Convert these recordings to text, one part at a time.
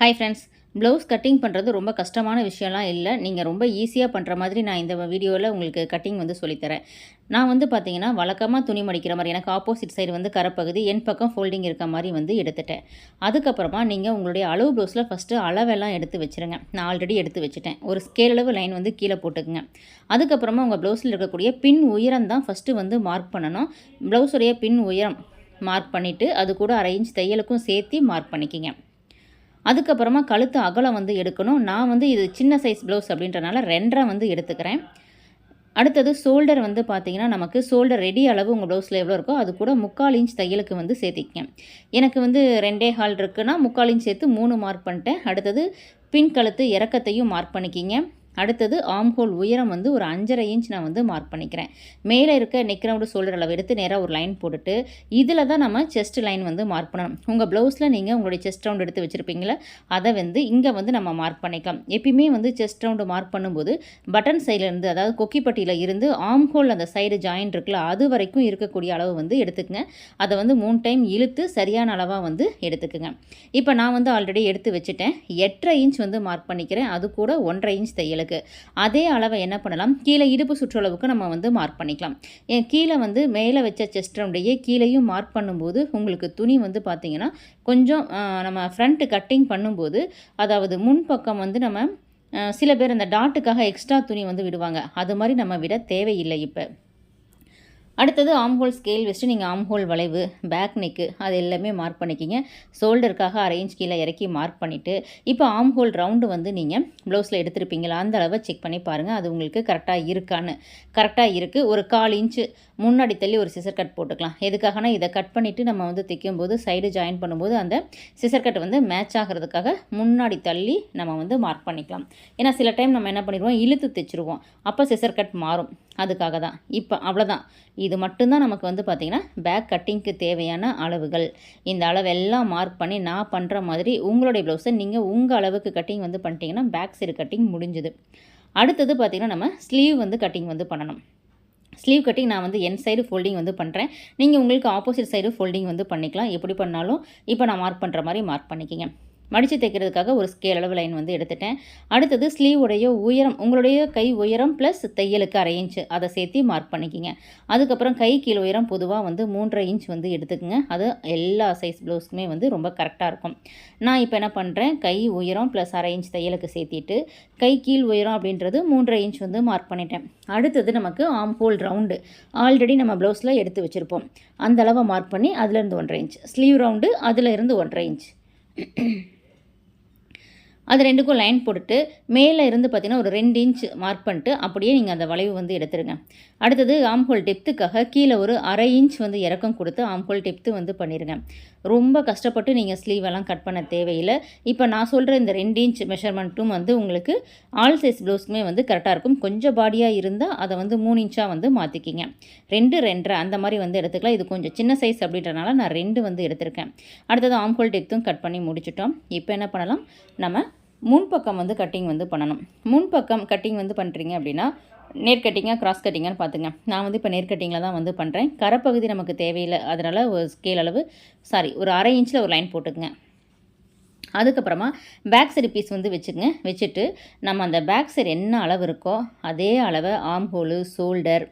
Hi friends blouse cutting பண்ணுறது ரொம்ப கஷ்டமான விஷயம்லாம் இல்லை. நீங்கள் ரொம்ப ஈஸியாக பண்ணுற மாதிரி நான் இந்த வீடியோவில் உங்களுக்கு கட்டிங் வந்து சொல்லித்தரேன். நான் வந்து பார்த்தீங்கன்னா வழக்கமாக துணி மடிக்கிற மாதிரி எனக்கு ஆப்போசிட் சைடு வந்து கரப்பகுதி என் பக்கம் ஃபோல்டிங் இருக்க மாதிரி வந்து எடுத்துட்டேன். அதுக்கப்புறமா நீங்கள் உங்களுடைய அளவு ப்ளவுஸில் ஃபஸ்ட்டு அளவெல்லாம் எடுத்து வச்சுருங்க. நான் ஆல்ரெடி எடுத்து வச்சுட்டேன். ஒரு ஸ்கேல் அளவு லைன் வந்து கீழே போட்டுக்குங்க. அதுக்கப்புறமா உங்கள் ப்ளவுஸில் இருக்கக்கூடிய பின் உயரம் தான் ஃபஸ்ட்டு வந்து மார்க் பண்ணணும். ப்ளவுஸுடைய பின் உயரம் மார்க் பண்ணிவிட்டு அது கூட அரை இன்ச் தையலுக்கும் சேர்த்து மார்க் பண்ணிக்கிங்க. அதுக்கப்புறமா கழுத்து அகலம் வந்து எடுக்கணும். நான் வந்து இது சின்ன சைஸ் ப்ளவுஸ் அப்படின்றனால ரெண்டரை வந்து எடுத்துக்கிறேன். அடுத்தது ஷோல்டர் வந்து பார்த்தீங்கன்னா நமக்கு ஷோல்டர் ரெடி அளவு உங்கள் ப்ளவுஸில் எவ்வளோ இருக்கோ அது கூட முக்கால் இன்ச் தையலுக்கு வந்து சேர்த்திக்கேன் எனக்கு வந்து ரெண்டே ஹால் இருக்குன்னா முக்கால் இன்ச் சேர்த்து மூணு மார்க் பண்ணிட்டேன். அடுத்தது பின் கழுத்து இறக்கத்தையும் மார்க் பண்ணிக்கிங்க. அடுத்தது ஆம்ஹோல் உயரம் வந்து ஒரு அஞ்சரை இன்ச் நான் வந்து மார்க் பண்ணிக்கிறேன். மேலே இருக்க நெக் ரவுண்டு ஷோல்டர் அளவு எடுத்து நேராக ஒரு லைன் போட்டுட்டு இதில் தான் நம்ம செஸ்ட் லைன் வந்து மார்க் பண்ணணும். உங்கள் ப்ளவுஸில் நீங்கள் உங்களுடைய செஸ்ட் ரவுண்ட் எடுத்து வச்சுருப்பீங்களா அதை வந்து இங்கே வந்து நம்ம மார்க் பண்ணிக்கலாம். எப்பயுமே வந்து செஸ்ட் ரவுண்டு மார்க் பண்ணும்போது பட்டன் சைட்லேருந்து அதாவது கொக்கிப்பட்டியில் இருந்து ஆம் ஹோல் அந்த சைடு ஜாயின் இருக்குல்ல அது வரைக்கும் இருக்கக்கூடிய அளவு வந்து எடுத்துக்கங்க. அதை வந்து மூணு டைம் இழுத்து சரியான அளவாக வந்து எடுத்துக்குங்க. இப்போ நான் வந்து ஆல்ரெடி எடுத்து வச்சுட்டேன். எட்டரை இன்ச் வந்து மார்க் பண்ணிக்கிறேன். அது கூட ஒன்றரை இன்ச் தையலுக்கு அதே அளவை என்ன பண்ணலாம்? கீழே இடுப்பு சுற்றளவுக்கு நம்ம வந்து மார்க் பண்ணிக்கலாம். ஏன் கீழே வந்து மேலே வச்ச செஸ்டனுடைய கீழேயும் மார்க் பண்ணும்போது உங்களுக்கு துணி வந்து பார்த்திங்கன்னா கொஞ்சம் நம்ம ஃப்ரண்ட் கட்டிங் பண்ணும்போது அதாவது முன்பக்கம் வந்து நம்ம சில பேர் அந்த டாட்டுக்காக எக்ஸ்ட்ரா துணி வந்து விடுவாங்க. அது மாதிரி நம்ம விட தேவையில்லை இப்போ. அடுத்தது ஆம்ஹோல் ஸ்கேல் வச்சுட்டு நீங்கள் ஆம்ஹோல் வளைவு பேக் நெக்கு அது எல்லாமே மார்க் பண்ணிக்கிங்க. ஷோல்டருக்காக அரேஞ்ச் கீழே இறக்கி மார்க் பண்ணிவிட்டு இப்போ ஆம்ஹோல் ரவுண்டு வந்து நீங்கள் ப்ளவுஸில் எடுத்திருப்பீங்களா? அந்த அளவை செக் பண்ணி பாருங்கள் அது உங்களுக்கு கரெக்டாக இருக்கான்னு. கரெக்டாக இருக்குது ஒரு கால் இன்ச்சு முன்னாடி தள்ளி ஒரு சிசர் கட் போட்டுக்கலாம். எதுக்காகனா இதை கட் பண்ணிவிட்டு நம்ம வந்து தைக்கும்போது சைடு ஜாயின் பண்ணும்போது அந்த சிசர் கட் வந்து மேட்ச் ஆகிறதுக்காக முன்னாடி தள்ளி நம்ம வந்து மார்க் பண்ணிக்கலாம். ஏன்னா சில டைம் நம்ம என்ன பண்ணிடுவோம்? இழுத்து தைச்சிருவோம். அப்போ சிசர் கட் மாறும். அதுக்காக தான் இப்போ அவ்வளோதான் இது மட்டும்தான் நமக்கு வந்து பார்த்திங்கன்னா பேக் கட்டிங்க்கு தேவையான அளவுகள். இந்த அளவெல்லாம் மார்க் பண்ணி நான் பண்ணுற மாதிரி உங்களுடைய ப்ளவுஸை நீங்கள் உங்கள் அளவுக்கு கட்டிங் வந்து பண்ணிட்டீங்கன்னா பேக் சைடு கட்டிங் முடிஞ்சுது. அடுத்தது பார்த்திங்கன்னா நம்ம ஸ்லீவ் வந்து கட்டிங் வந்து பண்ணணும். ஸ்லீவ் கட்டிங் நான் வந்து என் சைடு ஃபோல்டிங் வந்து பண்ணுறேன் நீங்கள் உங்களுக்கு ஆப்போசிட் சைடு ஃபோல்டிங் வந்து பண்ணிக்கலாம். எப்படி பண்ணாலும் இப்போ நான் மார்க் பண்ணுற மாதிரி மார்க் பண்ணிக்கிங்க. மடித்து தைக்கிறதுக்காக ஒரு ஸ்கேல் அளவு லைன் வந்து எடுத்துட்டேன். அடுத்தது ஸ்லீவுடைய உயரம் உங்களுடைய கை உயரம் ப்ளஸ் தையலுக்கு அரை இன்ச் அதை சேர்த்து மார்க் பண்ணிக்கிங்க. அதுக்கப்புறம் கை கீழ் உயரம் பொதுவாக வந்து மூன்றரை இன்ச் வந்து எடுத்துக்கோங்க. அது எல்லா சைஸ் ப்ளவுஸ்க்குமே வந்து ரொம்ப கரெக்டாக இருக்கும். நான் இப்போ என்ன பண்ணுறேன் கை உயரம் ப்ளஸ் அரை இன்ச் தையலுக்கு சேர்த்திட்டு கை கீழ் உயரம் அப்படின்றது மூன்றரை இன்ச் வந்து மார்க் பண்ணிட்டேன். அடுத்தது நமக்கு ஆம் ஹோல் ரவுண்டு ஆல்ரெடி நம்ம ப்ளவுஸில் எடுத்து வச்சுருப்போம். அந்த அளவை மார்க் பண்ணி அதுலேருந்து ஒன்றரை இன்ச் ஸ்லீவ் ரவுண்டு அதில் இருந்து ஒன்றரை இன்ச் அது ரெண்டுக்கும் லைன் போட்டுட்டு மேலே இருந்து பார்த்தீங்கன்னா ஒரு ரெண்டு இன்ச் மார்க் பண்ணிட்டு அப்படியே நீங்கள் அந்த வளைவு வந்து எடுத்துருங்க. அடுத்தது ஆம்ஹோல் டெப்த்துக்காக கீழே ஒரு அரை இன்ச் வந்து இறக்கம் கொடுத்து ஆம்ஹோல் டெப்த்து வந்து பண்ணிடுங்க ரொம்ப கஷ்டப்பட்டு நீங்கள் ஸ்லீவ் எல்லாம் கட் பண்ண தேவையில்லை. இப்போ நான் சொல்கிற இந்த ரெண்டு இன்ச் மெஷர்மெண்ட்டும் வந்து உங்களுக்கு ஆல் சைஸ் ப்ளவுஸ்க்குமே வந்து கரெக்டாக இருக்கும். கொஞ்சம் பாடியாக இருந்தால் அதை வந்து மூணு இன்ச்சாக வந்து மாற்றிக்கிங்க ரெண்டு ரெண்டரை அந்த மாதிரி வந்து எடுத்துக்கலாம். இது கொஞ்சம் சின்ன சைஸ் அப்படின்றனால நான் ரெண்டு வந்து எடுத்திருக்கேன். அடுத்தது ஆம்ஹோல் டெப்த்தும் கட் பண்ணி முடிச்சிட்டோம். இப்போ என்ன பண்ணலாம்? நம்ம முன்பக்கம் வந்து கட்டிங் வந்து பண்ணணும். முன்பக்கம் கட்டிங் வந்து பண்ணுறீங்க அப்படின்னா நேர் கட்டிங்காக கிராஸ் கட்டிங்கான்னு பார்த்துங்க. நான் வந்து இப்போ நேர் கட்டிங்கில் தான் வந்து பண்ணுறேன் கரப்பகுதி நமக்கு தேவையில்லை. அதனால் ஒரு ஸ்கேல் அளவு சாரி ஒரு அரை இன்ச்சில் ஒரு லைன் போட்டுக்குங்க. அதுக்கப்புறமா பேக் சைடு பீஸ் வந்து வச்சுக்கங்க வச்சுட்டு நம்ம அந்த பேக் சைடு என்ன அளவு இருக்கோ அதே அளவை ஆம் ஹோலு ஷோல்டர்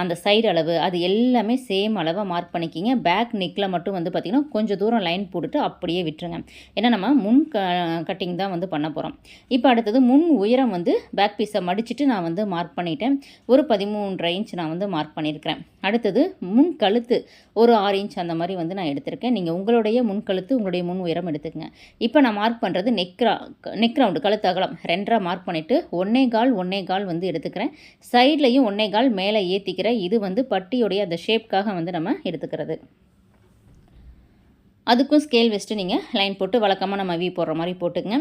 அந்த சைடு அளவு அது எல்லாமே சேம் அளவாக மார்க் பண்ணிக்கிங்க. பேக் நெக்கில் மட்டும் வந்து பார்த்திங்கன்னா கொஞ்சம் தூரம் லைன் போட்டுட்டு அப்படியே விட்டுருங்க. ஏன்னா நம்ம முன் க கட்டிங் தான் வந்து பண்ண போகிறோம் இப்போ அடுத்தது முன் உயரம் வந்து பேக் பீஸை மடிச்சிட்டு நான் வந்து மார்க் பண்ணிட்டேன். ஒரு பதிமூன்றரை இன்ச் நான் வந்து மார்க் பண்ணியிருக்கிறேன் அடுத்தது முன் கழுத்து ஒரு ஆறு இன்ச் அந்த மாதிரி வந்து நான் எடுத்திருக்கேன். நீங்கள் உங்களுடைய முன் கழுத்து உங்களுடைய முன் உயரம் எடுத்துக்கங்க. இப்போ நான் மார்க் பண்ணுறது நெக்ரா நெக் ரவுண்டு கழுத்து அகலம். ரெண்டரை மார்க் பண்ணிவிட்டு ஒன்னே கால் ஒன்னே கால் வந்து எடுத்துக்கிறேன். சைட்லையும் ஒன்னே கால் மேலே ஏற்றி ஏற்றிக்கிறேன் இது வந்து பட்டியுடைய அந்த ஷேப்காக வந்து நம்ம எடுத்துக்கிறது. அதுக்கும் ஸ்கேல் வச்சுட்டு நீங்கள் லைன் போட்டு வழக்கமாக நம்ம வி போடுற மாதிரி போட்டுக்கங்க.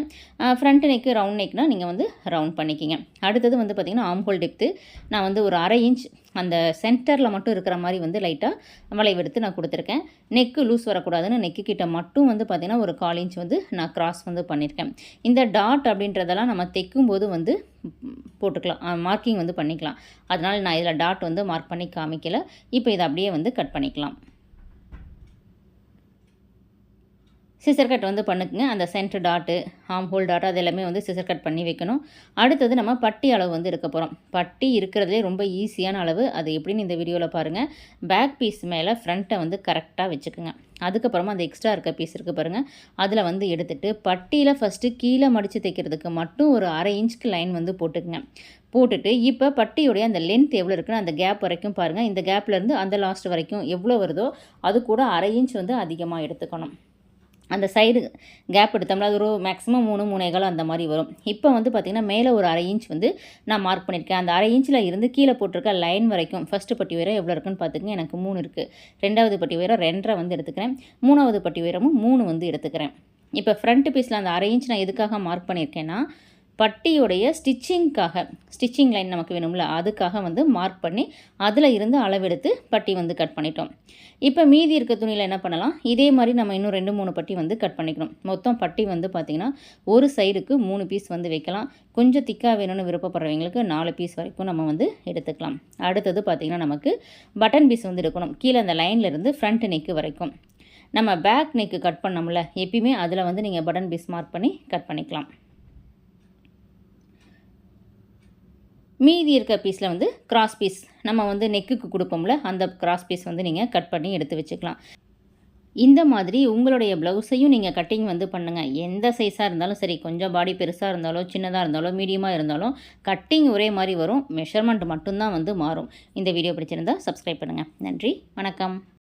ஃப்ரண்ட் நெக்கு ரவுண்ட் நெக்னா நீங்கள் வந்து ரவுண்ட் பண்ணிக்கிங்க. அடுத்தது வந்து பார்த்திங்கன்னா ஆம்ஹோல் டெப்த்து நான் வந்து ஒரு அரை இன்ச் அந்த சென்டரில் மட்டும் இருக்கிற மாதிரி வந்து லைட்டாக வளைவெடுத்து நான் கொடுத்துருக்கேன். நெக்கு லூஸ் வரக்கூடாதுன்னு நெக்கு கிட்ட மட்டும் வந்து பார்த்திங்கன்னா ஒரு கால் இன்ச் வந்து நான் கிராஸ் வந்து பண்ணியிருக்கேன் இந்த டாட் அப்படின்றதெல்லாம் நம்ம தைக்கும்போது வந்து போட்டுக்கலாம். மார்க்கிங் வந்து பண்ணிக்கலாம். அதனால் நான் இதில் டாட் வந்து மார்க் பண்ணி காமிக்கல. இப்போ இதை அப்படியே வந்து கட் பண்ணிக்கலாம். சிசர் கட் வந்து பண்ணுக்குங்க. அந்த centre dot arm hole dot அது எல்லாமே வந்து சிசர் கட் பண்ணி வைக்கணும். அடுத்தது நம்ம பட்டி அளவு வந்து எடுக்க போகிறோம் பட்டி இருக்கிறதுலே ரொம்ப ஈஸியான அளவு. அது எப்படின்னு இந்த வீடியோவில் பாருங்கள் பேக் பீஸ் மேலே ஃப்ரண்ட்டை வந்து கரெக்டாக வச்சுக்கோங்க. அதுக்கப்புறமா அந்த எக்ஸ்ட்ரா இருக்க பீஸ் இருக்குது பாருங்கள் அதில் வந்து எடுத்துகிட்டு பட்டியில் ஃபஸ்ட்டு கீழே மடித்து தைக்கிறதுக்கு மட்டும் ஒரு அரை இன்ச்சுக்கு லைன் வந்து போட்டுக்குங்க. போட்டுட்டு இப்போ பட்டியுடைய அந்த லென்த் எவ்வளோ இருக்குன்னு அந்த கேப் வரைக்கும் பாருங்கள் இந்த கேப்லேருந்து அந்த லாஸ்ட் வரைக்கும் எவ்வளோ வருதோ அது கூட அரை இன்ச் வந்து அதிகமாக எடுத்துக்கணும். அந்த சைடு கேப் எடுத்தோம்னா அது ஒரு மேக்ஸிமம் மூணு மூணேகால் அந்த மாதிரி வரும். இப்போ வந்து பார்த்திங்கன்னா மேலே ஒரு அரை இன்ச் வந்து நான் மார்க் பண்ணியிருக்கேன். அந்த அரை இன்ச்சில் இருந்து கீழே போட்டிருக்க லைன் வரைக்கும் ஃபஸ்ட்டு பட்டி உயரம் எவ்வளோ இருக்குன்னு பார்த்துக்கங்க எனக்கு மூணு இருக்குது ரெண்டாவது பட்டி உயரம் ரெண்டரை வந்து எடுத்துக்கிறேன். மூணாவது பட்டி உயரமும் மூணு வந்து எடுத்துக்கிறேன். இப்போ ஃப்ரண்ட் பீஸில் அந்த அரை இன்ச் நான் எதுக்காக மார்க் பண்ணியிருக்கேன்னா பட்டியுடைய ஸ்டிச்சிங்க்காக ஸ்டிச்சிங் லைன் நமக்கு வேணும்ல அதுக்காக வந்து மார்க் பண்ணி அதில் இருந்து அளவெடுத்து பட்டி வந்து கட் பண்ணிட்டோம். இப்போ மீதி இருக்க துணியில் என்ன பண்ணலாம்? இதே மாதிரி நம்ம இன்னும் ரெண்டு மூணு பட்டி வந்து கட் பண்ணிக்கணும். மொத்தம் பட்டி வந்து பார்த்திங்கன்னா ஒரு சைடுக்கு மூணு பீஸ் வந்து வைக்கலாம். கொஞ்சம் திக்காக வேணும்னு விருப்பப்படுறவங்களுக்கு நாலு பீஸ் வரைக்கும் நம்ம வந்து எடுத்துக்கலாம். அடுத்தது பார்த்திங்கன்னா நமக்கு பட்டன் பீஸ் வந்து எடுக்கணும். கீழே அந்த லைன்லேருந்து ஃப்ரண்ட் நெக்கு வரைக்கும். நம்ம பேக் நெக்கு கட் பண்ணோம்ல எப்பயுமே அதில் வந்து நீங்கள் பட்டன் பீஸ் மார்க் பண்ணி கட் பண்ணிக்கலாம். மீதி இருக்க பீஸில் வந்து கிராஸ் பீஸ் நம்ம வந்து நெக்குக்கு கொடுப்போம்ல அந்த கிராஸ் பீஸ் வந்து நீங்கள் கட் பண்ணி எடுத்து வச்சுக்கலாம். இந்த மாதிரி உங்களுடைய ப்ளவுஸையும் நீங்கள் கட்டிங் வந்து பண்ணுங்கள் எந்த சைஸாக இருந்தாலும் சரி கொஞ்சம் பாடி பெருசாக இருந்தாலும் சின்னதாக இருந்தாலும் மீடியமாக இருந்தாலும் கட்டிங் ஒரே மாதிரி வரும். மெஷர்மெண்ட் மட்டும்தான் வந்து மாறும். இந்த வீடியோ பிடிச்சிருந்தால் சப்ஸ்கிரைப் பண்ணுங்கள் நன்றி வணக்கம்.